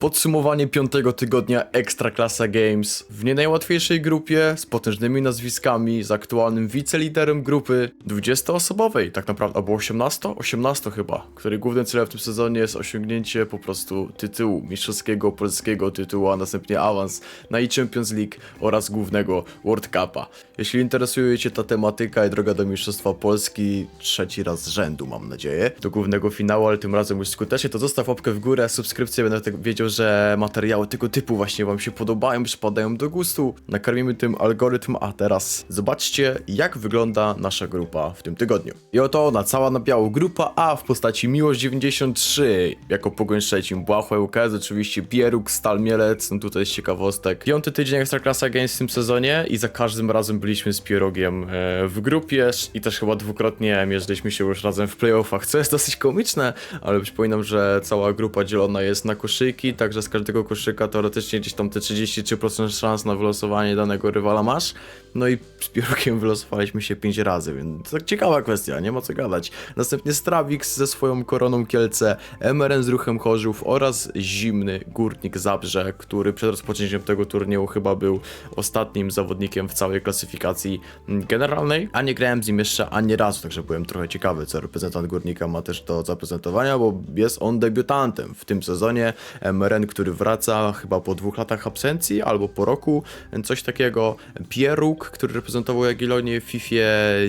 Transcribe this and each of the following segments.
Podsumowanie piątego tygodnia Ekstraklasa Games w nie najłatwiejszej grupie z potężnymi nazwiskami, z aktualnym wiceliderem grupy 20-osobowej, tak naprawdę, albo 18? 18 chyba, której głównym celem w tym sezonie jest osiągnięcie po prostu tytułu mistrzowskiego polskiego tytułu, a następnie awans na e-Champions League oraz głównego World Cupa. Jeśli interesuje Cię ta tematyka i droga do Mistrzostwa Polski, trzeci raz z rzędu mam nadzieję, do głównego finału, ale tym razem już skutecznie, to zostaw łapkę w górę, subskrypcję, będę tak wiedział, że materiały tego typu właśnie Wam się podobają, przypadają do gustu, nakarmimy tym algorytm, a teraz zobaczcie jak wygląda nasza grupa w tym tygodniu. I oto ona, cała na biało, grupa A w postaci Miłość 93, jako pogoń Szczecin, Błahła UKS, oczywiście Bieruk, Stal Mielec, no tutaj jest ciekawostek. Piąty tydzień Ekstraklasa Games w tym sezonie i za każdym razem byliśmy z Pierogiem e, w grupie i też chyba dwukrotnie mierzyliśmy się już razem w playoffach, co jest dosyć komiczne, ale przypominam, że cała grupa dzielona jest na koszyki, także z każdego koszyka teoretycznie gdzieś tam te 33% szans na wylosowanie danego rywala masz. No i z Pierogiem wylosowaliśmy się 5 razy, więc tak ciekawa kwestia, nie ma co gadać. Następnie Strawix ze swoją koroną Kielce, MRN z ruchem Chorzów oraz zimny Górnik Zabrze, który przed rozpoczęciem tego turnieju chyba był ostatnim zawodnikiem w całej klasyfikacji generalnej, a nie grałem z nim jeszcze ani razu, także byłem trochę ciekawy, co reprezentant Górnika ma też do zaprezentowania, bo jest on debiutantem w tym sezonie. MRN, który wraca chyba po dwóch latach absencji albo po roku, coś takiego. Pieruk, który reprezentował Jagiellonię w FIFA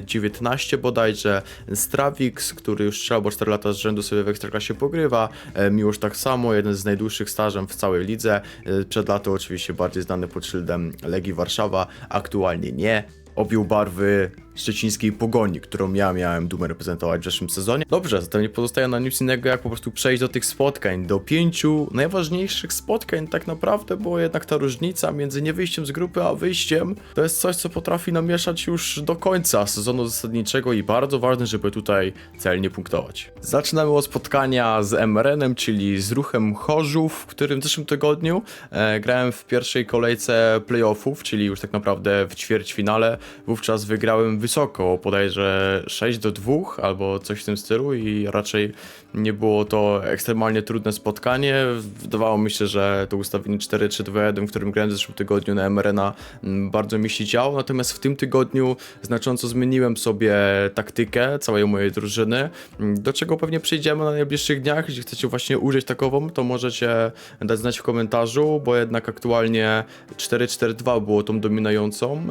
19 bodajże. Strawix, który już 3 albo 4 lata z rzędu sobie w Ekstraklasie pogrywa. E, Miłosz tak samo, jeden z najdłuższych stażem w całej lidze. E, Przed lato oczywiście bardziej znany pod szyldem Legii Warszawa, aktualnie nie. Objął barwy szczecińskiej pogoni, którą ja miałem dumę reprezentować w zeszłym sezonie. Dobrze, zatem nie pozostaje nam nic innego, jak po prostu przejść do tych spotkań, do pięciu najważniejszych spotkań tak naprawdę, bo jednak ta różnica między nie wyjściem z grupy, a wyjściem, to jest coś, co potrafi namieszać już do końca sezonu zasadniczego i bardzo ważne, żeby tutaj celnie punktować. Zaczynamy od spotkania z MRN-em, czyli z ruchem Chorzów, w którym w zeszłym tygodniu e, grałem w pierwszej kolejce playoffów, czyli już tak naprawdę w ćwierćfinale. Wówczas wygrałem wysoko, bodajże 6 do 2 albo coś w tym stylu i raczej nie było to ekstremalnie trudne spotkanie. Wydawało mi się, że to ustawienie 4-3-2-1, w którym grałem w zeszłym tygodniu na MRN-a mm, bardzo mi się działo, natomiast w tym tygodniu znacząco zmieniłem sobie taktykę całej mojej drużyny, mm, do czego pewnie przejdziemy na najbliższych dniach. Jeśli chcecie właśnie użyć takową, to możecie dać znać w komentarzu, bo jednak aktualnie 4-4-2 było tą dominującą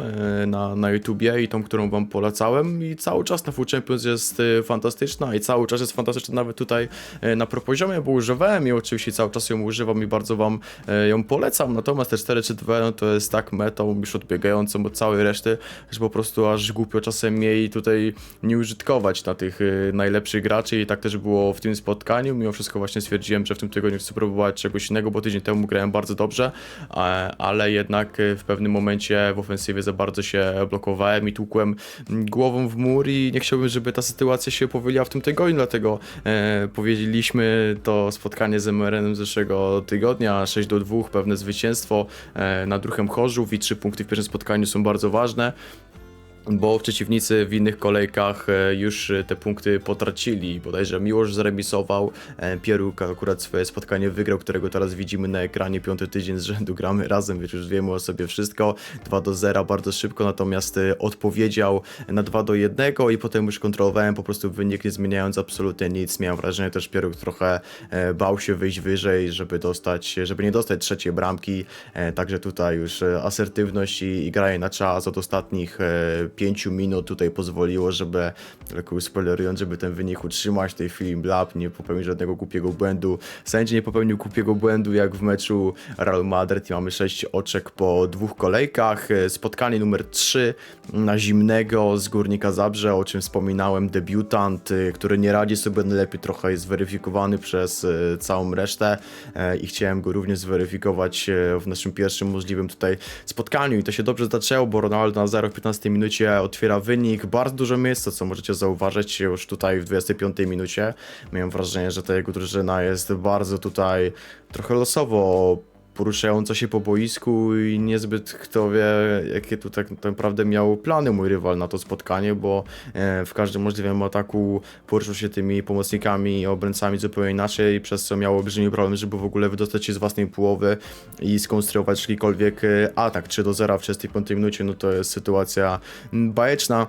e, na, na YouTubie i tą, którą wam polecałem i cały czas na Full Champions jest e, fantastyczna i cały czas jest fantastyczna nawet tutaj e, na propoziomie, bo używałem i oczywiście cały czas ją używam i bardzo wam e, ją polecam, natomiast te 4-3-2 no to jest tak metą już odbiegającą od całej reszty, że po prostu aż głupio czasem jej tutaj nie użytkować na tych najlepszych graczy. I tak też było w tym spotkaniu, mimo wszystko właśnie stwierdziłem, że w tym tygodniu chcę próbować czegoś innego, bo tydzień temu grałem bardzo dobrze, ale jednak w pewnym momencie w ofensywie za bardzo się blokowałem i tłukłem głową w mur i nie chciałbym, żeby ta sytuacja się powyliła w tym tygodniu, dlatego e, powiedzieliśmy to spotkanie z MRN-em z zeszłego tygodnia, 6 do 2, pewne zwycięstwo e, nad ruchem Chorzów i 3 punkty w pierwszym spotkaniu są bardzo ważne bo przeciwnicy w innych kolejkach e, już e, te punkty potracili. Bodajże Miłosz zremisował, e, Pieruk akurat swoje spotkanie wygrał, którego teraz widzimy na ekranie. Piąty tydzień z rzędu gramy razem, więc już wiemy o sobie wszystko. 2 do 0 bardzo szybko, natomiast odpowiedział na 2 do 1 i potem już kontrolowałem po prostu wynik, nie zmieniając absolutnie nic. Miałem wrażenie też Pieruk trochę bał się wyjść wyżej, żeby dostać, żeby nie dostać trzeciej bramki. Także tutaj już asertywność i, i na czas od ostatnich 5 minut tutaj pozwoliło, żeby, tylko spoilerując, żeby ten wynik utrzymać. W tej chwili Blab nie popełnił żadnego głupiego błędu. Sędzia nie popełnił głupiego błędu jak w meczu Real Madrid mamy 6 oczek po dwóch kolejkach. E, Spotkanie numer 3 na zimnego z Górnika Zabrze, o czym wspominałem, debiutant, który nie radzi sobie najlepiej, trochę jest zweryfikowany przez y, całą resztę e, i chciałem go również zweryfikować e, w naszym pierwszym możliwym tutaj spotkaniu i to się dobrze zaczęło, bo Ronaldo na 0 w 15 minucie otwiera wynik, bardzo dużo miejsca, co możecie zauważyć już tutaj w 25 minucie. Miałem wrażenie, że ta jego drużyna jest bardzo tutaj trochę losowo poruszająca się po boisku i niezbyt kto wie, jakie tu tak naprawdę miał plany mój rywal na to spotkanie, bo e, w każdym możliwym ataku poruszał się tymi pomocnikami i obrońcami zupełnie inaczej, przez co miał olbrzymi problem, żeby w ogóle wydostać się z własnej połowy i skonstruować jakikolwiek e, atak 3 do 0 w 35 minucie, no to jest sytuacja bajeczna.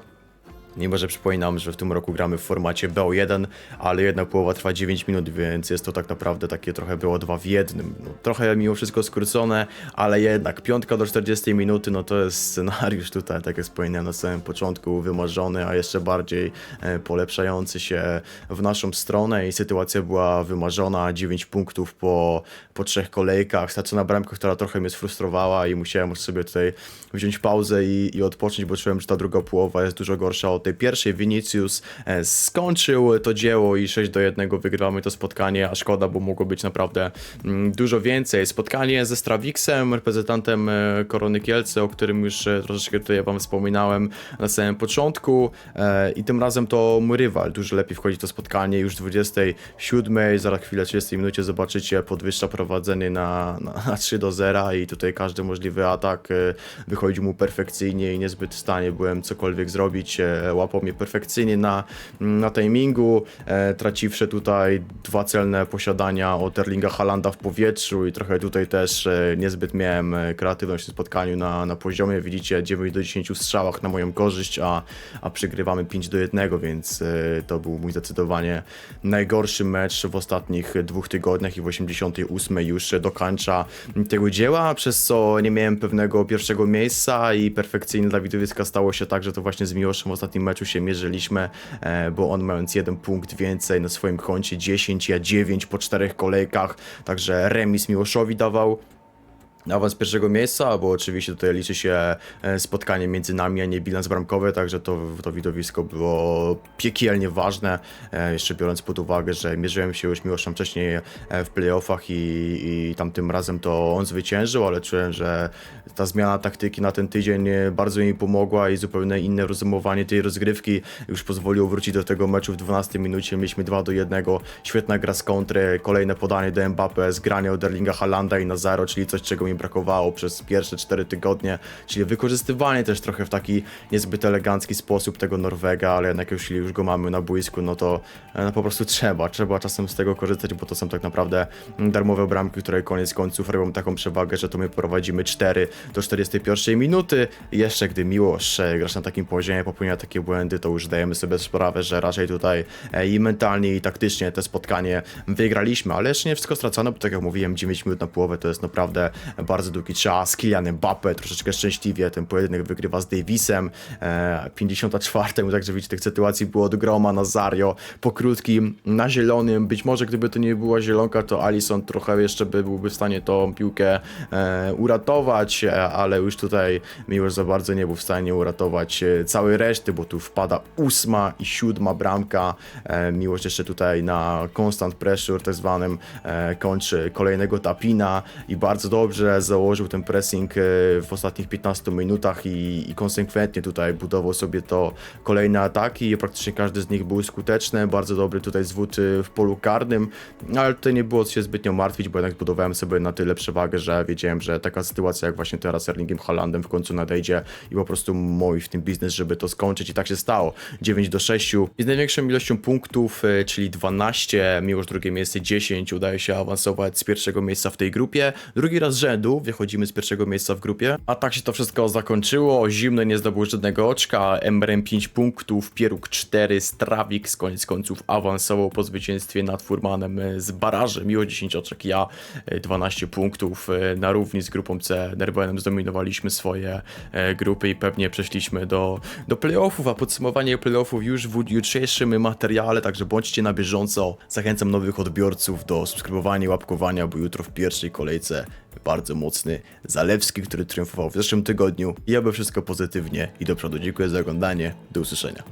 Mimo, że przypominam, że w tym roku gramy w formacie BO1, ale jedna połowa trwa 9 minut, więc jest to tak naprawdę takie trochę BO2 w jednym. No, trochę mimo wszystko skrócone, ale jednak piątka do 40 minuty, no to jest scenariusz tutaj, tak jak wspominałem na samym początku, wymarzony, a jeszcze bardziej e, polepszający się w naszą stronę i sytuacja była wymarzona, 9 punktów po, po trzech kolejkach, stracona bramka, która trochę mnie sfrustrowała i musiałem sobie tutaj wziąć pauzę i, i odpocząć, bo czułem, że ta druga połowa jest dużo gorsza od tej pierwszej. Vinicius e, skończył to dzieło i 6 do 1 wygrywamy to spotkanie, a szkoda, bo mogło być naprawdę mm, dużo więcej. Spotkanie ze Strawiksem, reprezentantem e, Korony Kielce, o którym już e, troszeczkę tutaj wam wspominałem na samym początku i tym razem to mój rywal. Dużo lepiej wchodzi to spotkanie już w 27, zaraz chwilę 30 minucie zobaczycie podwyższa prowadzenie na, na, na 3 do 0 i tutaj każdy możliwy atak wychodzi mu perfekcyjnie i niezbyt w stanie byłem cokolwiek zrobić. Łapał mnie perfekcyjnie na, na timingu, e, traciwszy tutaj dwa celne posiadania od Erlinga Halanda w powietrzu i trochę tutaj też e, niezbyt miałem e, kreatywność w tym spotkaniu na, na poziomie. Widzicie 9 do 10 strzałach na moją korzyść, a, a przegrywamy 5 do 1, więc e, to był mój zdecydowanie najgorszy mecz w ostatnich dwóch tygodniach i w 88 już dokańcza tego dzieła, przez co nie miałem pewnego pierwszego miejsca i perfekcyjnie dla widowiska stało się tak, że to właśnie z Miłoszem w ostatnim meczu się mierzyliśmy, e, bo on mając jeden punkt więcej na swoim koncie 10, ja 9 po czterech kolejkach, także remis Miłoszowi dawał awans pierwszego miejsca, bo oczywiście tutaj liczy się e, spotkanie między nami, a nie bilans bramkowy, także to, to widowisko było piekielnie ważne, e, jeszcze biorąc pod uwagę, że mierzyłem się już Miłoszem wcześniej e, w playoffach i, i tamtym razem to on zwyciężył, ale czułem, że ta zmiana taktyki na ten tydzień bardzo mi pomogła i zupełnie inne rozumowanie tej rozgrywki już pozwoliło wrócić do tego meczu w 12 minucie, mieliśmy 2 do 1, świetna gra z kontry, kolejne podanie do Mbappe, zgranie od Erlinga Halanda i na zero, czyli coś, czego brakowało przez pierwsze 4 tygodnie, czyli wykorzystywanie też trochę w taki niezbyt elegancki sposób tego Norwega, ale jednak jeśli już go mamy na boisku, no to e, no po prostu trzeba, trzeba czasem z tego korzystać, bo to są tak naprawdę darmowe bramki, które koniec końców robią taką przewagę, że to my prowadzimy 4 do 41 minuty. Jeszcze gdy Miłosz e, grasz na takim poziomie, popełnia takie błędy, to już dajemy sobie sprawę, że raczej tutaj e, i mentalnie i taktycznie te spotkanie wygraliśmy, ale jeszcze nie wszystko stracone, bo tak jak mówiłem, 9 minut na połowę to jest naprawdę bardzo długi czas. Kylian Mbappe troszeczkę szczęśliwie ten pojedynek wygrywa z Davisem. E, 54, także widzicie, tych sytuacji było od groma. Nazario po krótkim, na zielonym. Być może gdyby to nie była zielonka, to Alisson trochę jeszcze by byłby w stanie tą piłkę e, uratować, e, ale już tutaj Miłosz za bardzo nie był w stanie uratować e, całej reszty, bo tu wpada ósma i siódma bramka. E, jeszcze tutaj na constant pressure tak zwanym e, kończy kolejnego tapina i bardzo dobrze założył ten pressing e, w ostatnich 15 minutach i, i konsekwentnie tutaj budował sobie to kolejne ataki. Praktycznie każdy z nich był skuteczny, bardzo dobry tutaj zwód e, w polu karnym, ale tutaj nie było się zbytnio martwić, bo jednak budowałem sobie na tyle przewagę, że wiedziałem, że taka sytuacja jak właśnie teraz z Erlingiem Haalandem w końcu nadejdzie i po prostu mój w tym biznes, żeby to skończyć. I tak się stało. 9 do 6 i z największą ilością punktów, e, czyli 12, Miłosz drugie miejsce 10, udaje się awansować z pierwszego miejsca w tej grupie. Drugi raz z wychodzimy z pierwszego miejsca w grupie, a tak się to wszystko zakończyło. Zimny nie zdobył żadnego oczka, Emrem 5 punktów, Pieruk 4, Strawik z koniec końców awansował po zwycięstwie nad Furmanem e, z baraży. Miło 10 oczek, ja e, 12 punktów e, na równi z grupą C. Nerwenem zdominowaliśmy swoje e, grupy i pewnie przeszliśmy do, do playoffów, a podsumowanie playoffów już w jutrzejszym materiale, także bądźcie na bieżąco. Zachęcam nowych odbiorców do subskrybowania i łapkowania, bo jutro w pierwszej kolejce bardzo mocny Zalewski, który triumfował w zeszłym tygodniu. I aby wszystko pozytywnie i do przodu. Dziękuję za oglądanie. Do usłyszenia.